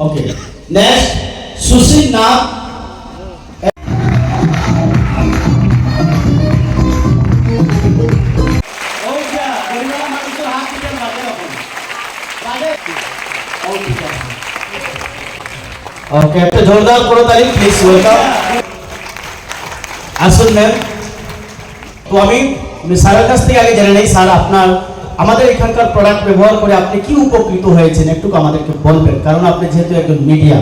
Okay next সুশীল নাম ওকে একটা জোরদার করো তালি প্লিজ ওয়েলকাম আসুন ম্যাম তো আমি আমি স্যারের কাছ থেকে আগে জেনে নেই, স্যার আপনার, আমাদের এখানকার প্রোডাক্ট ব্যবহার করে আপনি কি উপকৃত হয়েছেন একটু আমাদেরকে বলবেন, কারণ আপনি যেহেতু একজন মিডিয়া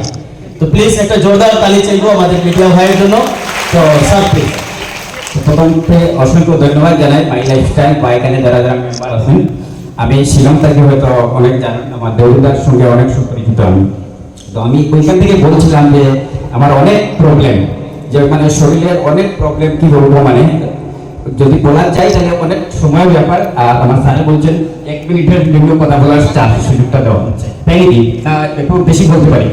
তো প্লিজ একটা জোরদার তালি চাইব আমাদের মিডিয়া ভাইয়ের জন্য। তো স্যার প্লিজ প্রথমতে অসংখ্য ধন্যবাদ জানাই মাই লাইফস্টাইল বা এখানে যারা যারা মেম্বার আছেন। আমি শিলং থেকে হয়তো অনেক জানেন, আমার দেউদার সঙ্গে অনেক সুপরিচিত আমি। তো আমি ওইখান থেকে বলছিলাম যে, আমার অনেক প্রবলেম যে মানে শরীরের অনেক প্রবলেম কি বলব মানে যদি বলা যায় তাহলে অনেক সময় ব্যাপার। আর আমার স্যারে বলছেন এক মিনিটের নিম্ন কথা বলার চার সুযোগটা দেওয়া হচ্ছে। তাই কি? একটু বেশি বলতে পারি।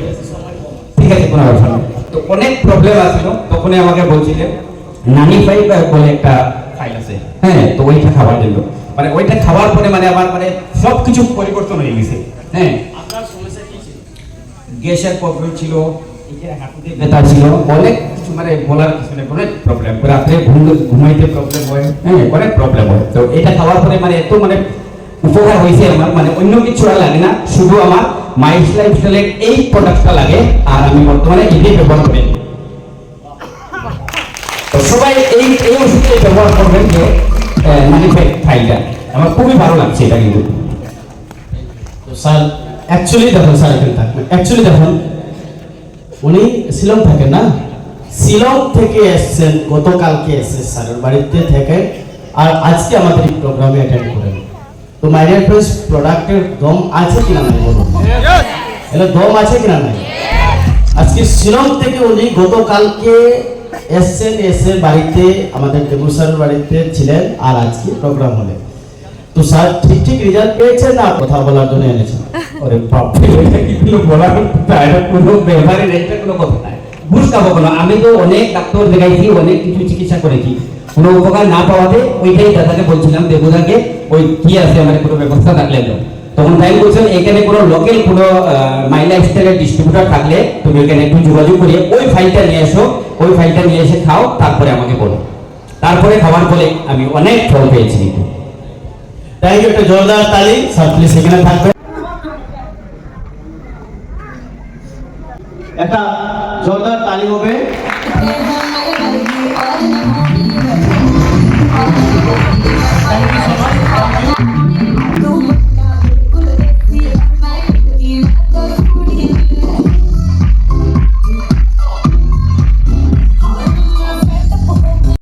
ঠিক আছে কোনো ব্যাপার। তো অনেক প্রবলেম আছিল। তখনই আমাকে বলছিলেন নানি ফাইভ বলে একটা ফাইল আছে। হ্যাঁ তো ওইটা খাওয়ার জন্য। মানে ওইটা খাওয়ার পরে মানে আমার মানে সব কিছু পরিবর্তন হয়ে গেছে। হ্যাঁ। গ্যাসের প্রবলেম ছিল হাঁটুতে ব্যথা ছিল অনেক কিছু মানে বলার কিছু প্রবলেম ঘুম ঘুমাইতে প্রবলেম হয় হ্যাঁ অনেক প্রবলেম হয়। তো এটা খাওয়ার পরে মানে এত মানে উপকার হয়েছে আমার মানে অন্য কিছু আর লাগে না, শুধু আমার মাইল্ড লাইফস্টাইলের এই প্রোডাক্টটা লাগে, আর আমি বর্তমানে এটাই ব্যবহার করি। তো সবাই এই এই ওষুধটাই ব্যবহার করবেন যে ম্যানিফেক্ট ফাইলটা আমার খুবই ভালো লাগছে এটা কিন্তু। স্যার অ্যাকচুয়ালি দেখুন, স্যার এখানে থাকবেন অ্যাকচুয়ালি দেখুন, উনি শিলং থাকেন না? শিলং থেকে এসছেন গতকালকে এসে স্যারের বাড়িতে থেকে। আর আজকে আমাদের এই প্রোগ্রামে অ্যাটেন্ড করেন। তো মাই ডিয়ার ফ্রেন্ডস প্রোডাক্টের দম আছে কিনা নাই বলুন? এটা দম আছে কিনা নাই? আজকে শিলং থেকে উনি গতকালকে এসছেন এসে বাড়িতে, আমাদের দেবু স্যারের বাড়িতে ছিলেন, আর আজকে প্রোগ্রাম হলে। তো, স্যার, ঠিক ঠিক রেজাল্ট পেয়েছে না? কথা বলার জন্য এনেছেন। ওরে বাপরে, এটা কি কোনো বলার কোনো ব্যবহারের এটা কোনো কথা ঘুষ খাব কোনো আমি তো অনেক ডাক্তার দেখাইছি অনেক কিছু চিকিৎসা করেছি। কোনো উপকার না পাওয়াতে ওইটাই দাদাকে বলছিলাম দেবুদাকে ওই কি আছে আমার কোনো ব্যবস্থা থাকলে তো তখন তাই বলছেন এখানে কোনো লোকাল কোনো মাই লাইফস্টাইলের ডিস্ট্রিবিউটর থাকলে তুমি এখানে একটু যোগাযোগ করিয়ে ওই ফাইলটা নিয়ে এসো ওই ফাইলটা নিয়ে এসে খাও তারপরে আমাকে বলো। তারপরে খাওয়ার ফলে আমি অনেক ফল পেয়েছি। কিন্তু ইউ একটা জোরদার তালি স্যার প্লিজ এখানে থাকবে একটা জোরদার তালি হবে।